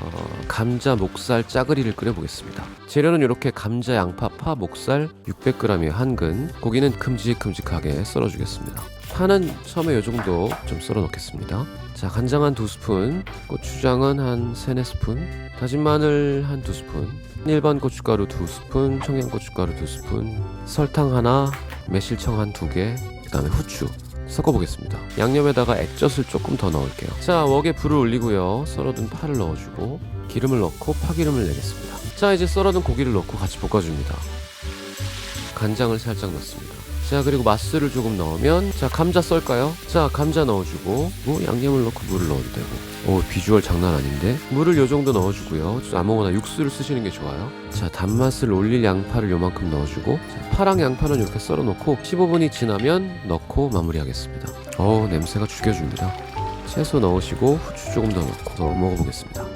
어, 감자, 목살, 짜글이를 끓여보겠습니다. 재료는 이렇게 감자, 양파, 파, 목살 600g이에요. 한근. 고기는 큼직큼직하게 썰어주겠습니다. 파는 처음에 이 정도 좀 썰어 놓겠습니다. 자, 간장 한두 스푼, 고추장은 한 세네 스푼, 다진 마늘 한두 스푼, 일반 고춧가루 두 스푼, 청양고춧가루 두 스푼, 설탕 하나, 매실청 한두 개, 그 다음에 후추. 섞어보겠습니다. 양념에다가 액젓을 조금 더 넣을게요. 자, 웍에 불을 올리고요. 썰어둔 파를 넣어주고 기름을 넣고 파기름을 내겠습니다. 자, 이제 썰어둔 고기를 넣고 같이 볶아줍니다. 간장을 살짝 넣습니다. 자, 그리고 맛술을 조금 넣으면 자, 감자 썰까요? 자, 감자 넣어주고 뭐 양념을 넣고 물을 넣어도 되고 오, 비주얼 장난 아닌데? 물을 요 정도 넣어주고요. 아무거나 육수를 쓰시는 게 좋아요. 자, 단맛을 올릴 양파를 요만큼 넣어주고 자, 파랑 양파는 이렇게 썰어 놓고 15분이 지나면 넣고 마무리하겠습니다. 어우, 냄새가 죽여줍니다. 채소 넣으시고 후추 조금 더 넣고 더 먹어보겠습니다.